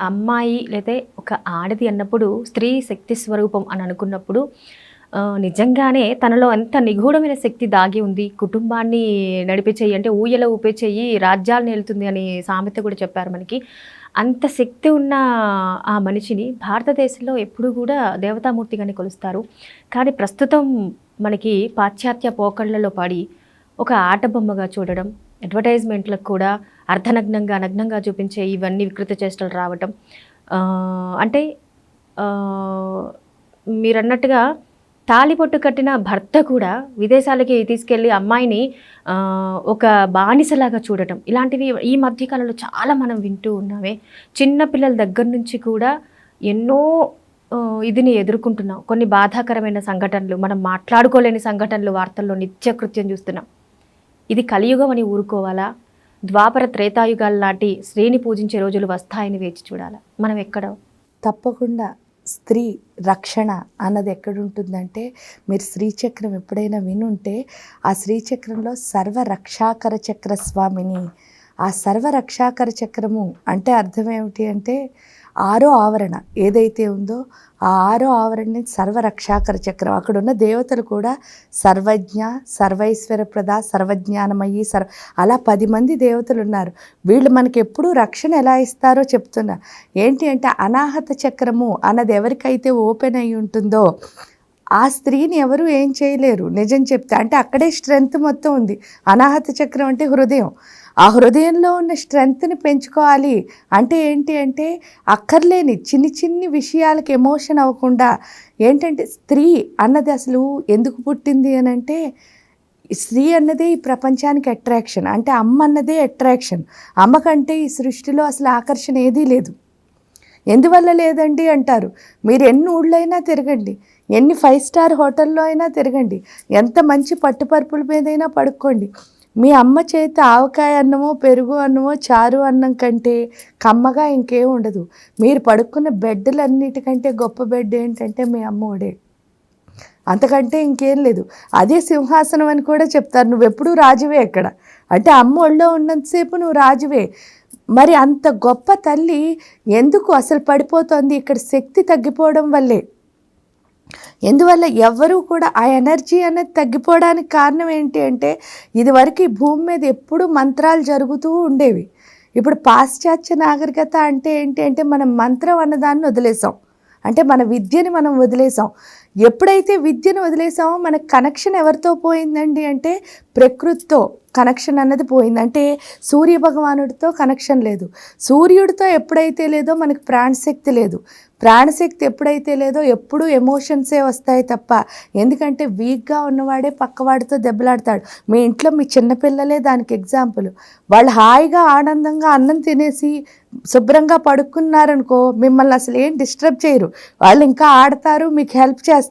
అమ్మాయి లేదా ఒక ఆడది అన్నప్పుడు స్త్రీ శక్తి స్వరూపం అని అనుకున్నప్పుడు నిజంగానే తనలో ఎంత నిగూఢమైన శక్తి దాగి ఉంది. కుటుంబాన్ని నడిపే చెయ్యి అంటే ఊయల ఊపేచేయి చెయ్యి రాజ్యాలను వెళ్తుంది అని సామెత కూడా చెప్పారు మనకి. అంత శక్తి ఉన్న ఆ మనిషిని భారతదేశంలో ఎప్పుడూ కూడా దేవతామూర్తిగానే కొలుస్తారు. కానీ ప్రస్తుతం మనకి పాశ్చాత్య పోకళ్ళలో పడి ఒక ఆట బొమ్మగా చూడడం అడ్వర్టైజ్మెంట్లకు కూడా అర్ధనగ్నంగా నగ్నంగా చూపించే ఇవన్నీ వికృత చేష్టలు రావటం. అంటే మీరన్నట్టుగా తాలిపొట్టు కట్టిన భర్త కూడా విదేశాలకి తీసుకెళ్ళి అమ్మాయిని ఒక బానిసలాగా చూడటం. ఇలాంటివి ఈ మధ్యకాలంలో చాలా మనం వింటూ ఉన్నామే. చిన్న పిల్లల దగ్గర నుంచి కూడా ఎన్నో ఇదిని ఎదుర్కొంటున్నాం. కొన్ని బాధాకరమైన సంఘటనలు మనం మాట్లాడుకోలేని సంఘటనలు వార్తల్లో నిత్యకృత్యం చూస్తున్నాం. ఇది కలియుగం అని ఊరుకోవాలా? ద్వాపర త్రేతాయుగాల నాటి స్త్రీని పూజించే రోజులు వస్తాయని వేచి చూడాలా? మనం ఎక్కడ? తప్పకుండా స్త్రీ రక్షణ అన్నది ఎక్కడుంటుందంటే మీరు శ్రీచక్రం ఎప్పుడైనా వినుంటే ఆ శ్రీచక్రంలో సర్వ రక్షాకర చక్ర స్వామిని ఆ సర్వ రక్షాకర చక్రము అంటే అర్థం ఏమిటి అంటే ఆరో ఆవరణ ఏదైతే ఉందో ఆ ఆరో ఆవరణని సర్వ రక్షాకర చక్రం. అక్కడ ఉన్న దేవతలు కూడా సర్వజ్ఞ సర్వైశ్వర్యప్రద సర్వజ్ఞానమయ్యి సర్వ అలా పది మంది దేవతలు ఉన్నారు వీళ్ళు మనకి ఎప్పుడూ రక్షణ ఎలా ఇస్తారో చెప్తున్నా. ఏంటి అంటే అనాహత చక్రము అన్నది ఎవరికైతే ఓపెన్ అయి ఉంటుందో ఆ స్త్రీని ఎవరు ఏం చేయలేరు. నిజం చెప్తే అంటే అక్కడే స్ట్రెంగ్త్ మొత్తం ఉంది. అనాహత చక్రం అంటే హృదయం. ఆ హృదయంలో ఉన్న స్ట్రెంగ్త్ని పెంచుకోవాలి. అంటే ఏంటి అంటే అక్కర్లేని చిన్ని చిన్ని విషయాలకు ఎమోషన్ అవ్వకుండా ఏంటంటే స్త్రీ అన్నది అసలు ఎందుకు పుట్టింది అని అంటే స్త్రీ అన్నదే ఈ ప్రపంచానికి అట్రాక్షన్. అంటే అమ్మ అన్నదే అట్రాక్షన్. అమ్మ కంటే ఈ సృష్టిలో అసలు ఆకర్షణ ఏదీ లేదు. ఎందువల్ల లేదండి అంటారు. మీరు ఎన్ని ఊళ్ళైనా తిరగండి. ఎన్ని ఫైవ్ స్టార్ హోటల్లో అయినా తిరగండి. ఎంత మంచి పట్టుపరుపుల మీదైనా పడుకోండి. మీ అమ్మ చేతి ఆవకాయ అన్నమో పెరుగు అన్నమో చారు అన్నం కంటే కమ్మగా ఇంకేం ఉండదు. మీరు పడుకున్న బెడ్లన్నిటికంటే గొప్ప బెడ్ ఏంటంటే మీ అమ్మ ఒడే అంతకంటే ఇంకేం లేదు. అదే సింహాసనం అని కూడా చెప్తారు. నువ్వు ఎప్పుడూ రాజువే ఇక్కడ అంటే అమ్మ ఒళ్ళో ఉన్నంతసేపు నువ్వు రాజువే. మరి అంత గొప్ప తల్లి ఎందుకు అసలు పడిపోతుంది? ఇక్కడ శక్తి తగ్గిపోవడం వల్లే. ఎందువల్ల ఎవ్వరూ కూడా ఆ ఎనర్జీ అనేది తగ్గిపోవడానికి కారణం ఏంటి అంటే ఇదివరకు ఈ భూమి మీద ఎప్పుడూ మంత్రాలు జరుగుతూ ఉండేవి. ఇప్పుడు పాశ్చాత్య నాగరికత అంటే ఏంటి అంటే మనం మంత్రం అన్నదాన్ని వదిలేసాం. అంటే మన విద్యని మనం వదిలేసాం. ఎప్పుడైతే విద్యను వదిలేసామో మన కనెక్షన్ ఎవరితో పోయిందండి అంటే ప్రకృతితో కనెక్షన్ అన్నది పోయింది. అంటే సూర్య భగవానుడితో కనెక్షన్ లేదు. సూర్యుడితో ఎప్పుడైతే లేదో మనకి ప్రాణశక్తి లేదు. ప్రాణశక్తి ఎప్పుడైతే లేదో ఎప్పుడూ ఎమోషన్సే వస్తాయి తప్ప. ఎందుకంటే వీక్గా ఉన్నవాడే పక్కవాడితో దెబ్బలాడతాడు. మీ ఇంట్లో మీ చిన్నపిల్లలే దానికి ఎగ్జాంపుల్ వాళ్ళు హాయిగా ఆనందంగా అన్నం తినేసి శుభ్రంగా పడుకున్నారనుకో మిమ్మల్ని అసలు ఏం డిస్టర్బ్ చేయరు. వాళ్ళు ఇంకా ఆడతారు మీకు హెల్ప్ చేస్తారు.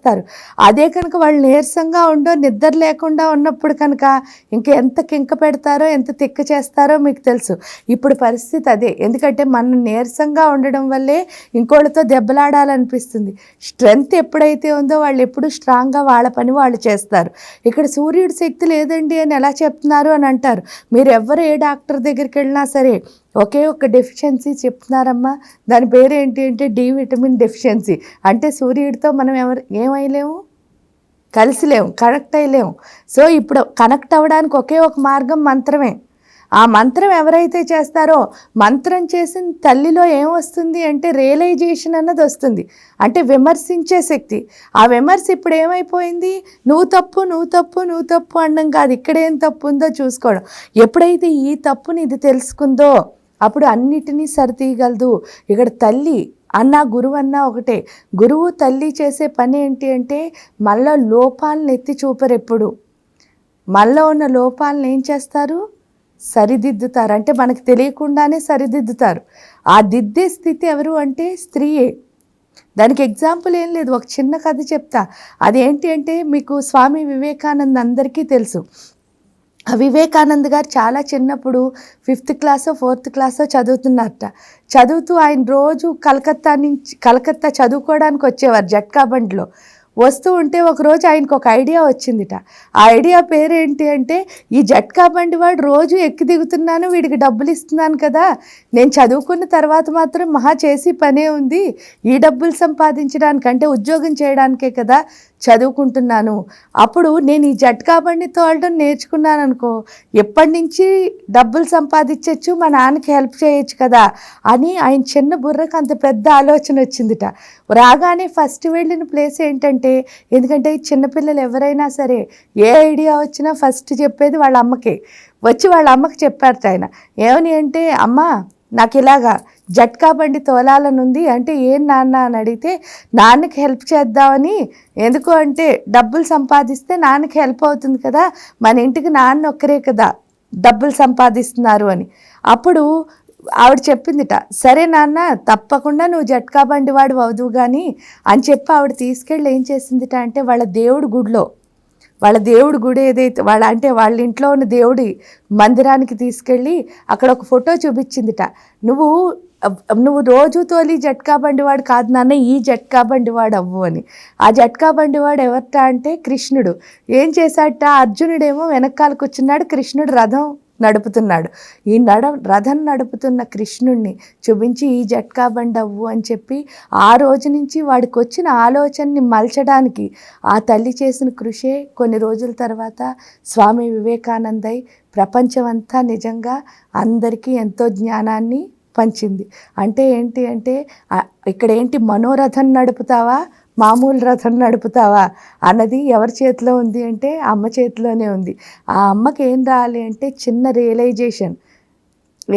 అదే కనుక వాళ్ళు నీరసంగా ఉండో నిద్ర లేకుండా ఉన్నప్పుడు కనుక ఇంకా ఎంత కింక పెడతారో ఎంత తిక్క చేస్తారో మీకు తెలుసు. ఇప్పుడు పరిస్థితి అదే. ఎందుకంటే మనం నీరసంగా ఉండడం వల్లే ఇంకోళ్ళతో దెబ్బలాడాలనిపిస్తుంది. స్ట్రెంగ్త్ ఎప్పుడైతే ఉందో వాళ్ళు ఎప్పుడు స్ట్రాంగ్గా వాళ్ళ పని వాళ్ళు చేస్తారు. ఇక్కడ సూర్యుడి శక్తి లేదండి అని ఎలా చెప్తున్నారు అని అంటారు. మీరు ఎవరు ఏ డాక్టర్ దగ్గరికి వెళ్ళినా సరే ఒకే ఒక డెఫిషియన్సీ చెప్తున్నారమ్మా. దాని పేరు ఏంటి అంటే డి విటమిన్ డెఫిషియన్సీ అంటే సూర్యుడితో మనం ఎవరు ఏమైలేము కలిసిలేము కనెక్ట్ అయ్యలేము. సో ఇప్పుడు కనెక్ట్ అవ్వడానికి ఒకే ఒక మార్గం మంత్రమే. ఆ మంత్రం ఎవరైతే చేస్తారో మంత్రం చేసిన తల్లిలో ఏం వస్తుంది అంటే రియలైజేషన్ అన్నది వస్తుంది. అంటే విమర్శించే శక్తి. ఆ విమర్శ ఇప్పుడు ఏమైపోయింది? నువ్వు తప్పు నువ్వు తప్పు నువ్వు తప్పు అనడం కాదు. ఇక్కడ ఏం తప్పు ఉందో చూసుకోవడం. ఎప్పుడైతే ఈ తప్పుని ఇది తెలుసుకుందో అప్పుడు అన్నిటినీ సరితీయగలదు. ఇక్కడ తల్లి అన్న గురువు అన్న ఒకటే. గురువు తల్లి చేసే పని ఏంటి అంటే మళ్ళా లోపాలను ఎత్తి చూపరు ఎప్పుడు. మళ్ళా ఉన్న లోపాలను ఏం చేస్తారు? సరిదిద్దుతారు. అంటే మనకు తెలియకుండానే సరిదిద్దుతారు. ఆ దిద్దే స్థితి ఎవరు అంటే స్త్రీయే. దానికి ఎగ్జాంపుల్ ఏం లేదు. ఒక చిన్న కథ చెప్తా. అదేంటి అంటే మీకు స్వామి వివేకానంద అందరికీ తెలుసు. వివేకానంద్ గారు చాలా చిన్నప్పుడు ఫిఫ్త్ క్లాసో ఫోర్త్ క్లాసో చదువుతున్నారట. చదువుతూ ఆయన రోజు కలకత్తా నుంచి కలకత్తా చదువుకోవడానికి వచ్చేవారు జట్కా బండిలో. వస్తూ ఉంటే ఒకరోజు ఆయనకు ఒక ఐడియా వచ్చిందిట. ఆ ఐడియా పేరేంటి అంటే ఈ జట్కా బండి వాడు రోజు ఎక్కి దిగుతున్నాను వీడికి డబ్బులు ఇస్తున్నాను కదా. నేను చదువుకున్న తర్వాత మాత్రం మహా చేసి పనే ఉంది. ఈ డబ్బులు సంపాదించడానికంటే ఉద్యోగం చేయడానికే కదా. చదువుకుంటున్నాను. అప్పుడు నేను ఈ జట్కా బండి తోలడం నేర్చుకున్నాను అనుకో ఎప్పటి నుంచి డబ్బులు సంపాదించవచ్చు మా నాన్నకి హెల్ప్ చేయొచ్చు కదా అని ఆయన చిన్న బుర్రకు అంత పెద్ద ఆలోచన వచ్చిందిట. రాగానే ఫస్ట్ వెళ్ళిన ప్లేస్ ఏంటంటే ఎందుకంటే చిన్నపిల్లలు ఎవరైనా సరే ఏ ఐడియా వచ్చినా ఫస్ట్ చెప్పేది వాళ్ళ అమ్మకే. వచ్చి వాళ్ళ అమ్మకి చెప్పారట ఆయన. ఏమని అంటే అమ్మ నాకు ఇలాగా జట్కా బండి తోలాలనుంది అంటే ఏం నాన్న అని అడిగితే నాన్నకి హెల్ప్ చేద్దామని ఎందుకు అంటే డబ్బులు సంపాదిస్తే నాన్నకి హెల్ప్ అవుతుంది కదా మన ఇంటికి నాన్న ఒక్కరే కదా డబ్బులు సంపాదిస్తున్నారు అని. అప్పుడు ఆవిడ చెప్పిందిట సరే నాన్న తప్పకుండా నువ్వు జట్కా బండి వాడు అవదు కానీ అని చెప్పి ఆవిడ తీసుకెళ్ళి ఏం చేసిందిట అంటే వాళ్ళ దేవుడి గుడిలో వాళ్ళ దేవుడి గుడి ఏదైతే వాళ్ళ అంటే వాళ్ళ ఇంట్లో ఉన్న దేవుడి మందిరానికి తీసుకెళ్ళి అక్కడ ఒక ఫోటో చూపించిందిట. నువ్వు నువ్వు రోజు తోలి జట్కా బండివాడు కాదు నాన్న ఈ జట్కా బండివాడు అవ్వు అని. ఆ జట్కా బండివాడు ఎవరట అంటే కృష్ణుడు. ఏం చేశాట? అర్జునుడేమో వెనకాల కూర్చున్నాడు కృష్ణుడు రథం నడుపుతున్నాడు. ఈ నడ రథం నడుపుతున్న కృష్ణుణ్ణి చూపించి ఈ జట్కా బండి అవ్వు అని చెప్పి ఆ రోజు నుంచి వాడికి వచ్చిన ఆలోచనని మలచడానికి ఆ తల్లి చేసిన కృషే కొన్ని రోజుల తర్వాత స్వామి వివేకానందై ప్రపంచమంతా నిజంగా అందరికీ ఎంతో జ్ఞానాన్ని పంచింది. అంటే ఏంటి అంటే ఇక్కడ ఏంటి మనోరథం నడుపుతావా? మామూలు రథం నడుపుతావా? అన్నది ఎవరి చేతిలో ఉంది అంటే అమ్మ చేతిలోనే ఉంది. ఆ అమ్మకి ఏం రావాలి అంటే చిన్న రియలైజేషన్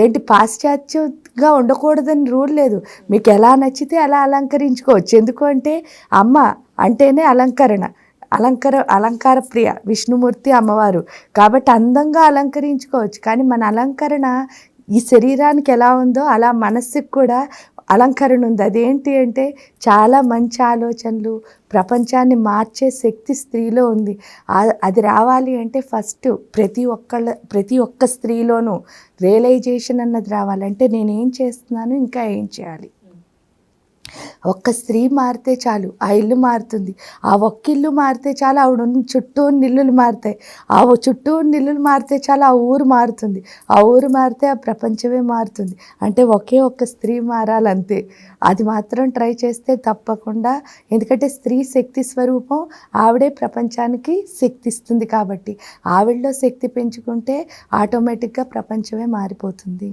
ఏంటి పాశ్చాత్యంగా ఉండకూడదని రూల్ లేదు. మీకు ఎలా నచ్చితే అలా అలంకరించుకోవచ్చు ఎందుకు అంటే అమ్మ అంటేనే అలంకరణ. అలంకార అలంకార ప్రియ. విష్ణుమూర్తి అమ్మవారు. కాబట్టి అందంగా అలంకరించుకోవచ్చు. కానీ మన అలంకరణ ఈ శరీరానికి ఎలా ఉందో అలా మనస్సుకు కూడా అలంకరణ ఉంది. అదేంటి అంటే చాలా మంచి ఆలోచనలు ప్రపంచాన్ని మార్చే శక్తి స్త్రీలో ఉంది. అది రావాలి అంటే ఫస్ట్ ప్రతి ఒక్కళ్ళ ప్రతి ఒక్క స్త్రీలోనూ రియలైజేషన్ అన్నది రావాలంటే నేనేం చేస్తున్నాను ఇంకా ఏం చేయాలి? ఒక్క స్త్రీ మారితే చాలు ఆ ఇల్లు మారుతుంది. ఆ ఒక్క ఇల్లు మారితే చాలు ఆవిడ చుట్టూ నిల్లులు మారుతాయి. ఆ చుట్టూ నిల్లులు మారితే చాలు ఆ ఊరు మారుతుంది. ఆ ఊరు మారితే ఆ ప్రపంచమే మారుతుంది. అంటే ఒకే ఒక్క స్త్రీ మారాలంతే. అది మాత్రం ట్రై చేస్తే తప్పకుండా. ఎందుకంటే స్త్రీ శక్తి స్వరూపం ఆవిడే ప్రపంచానికి శక్తి ఇస్తుంది కాబట్టి. ఆవిడలో శక్తి పెంచుకుంటే ఆటోమేటిక్గా ప్రపంచమే మారిపోతుంది.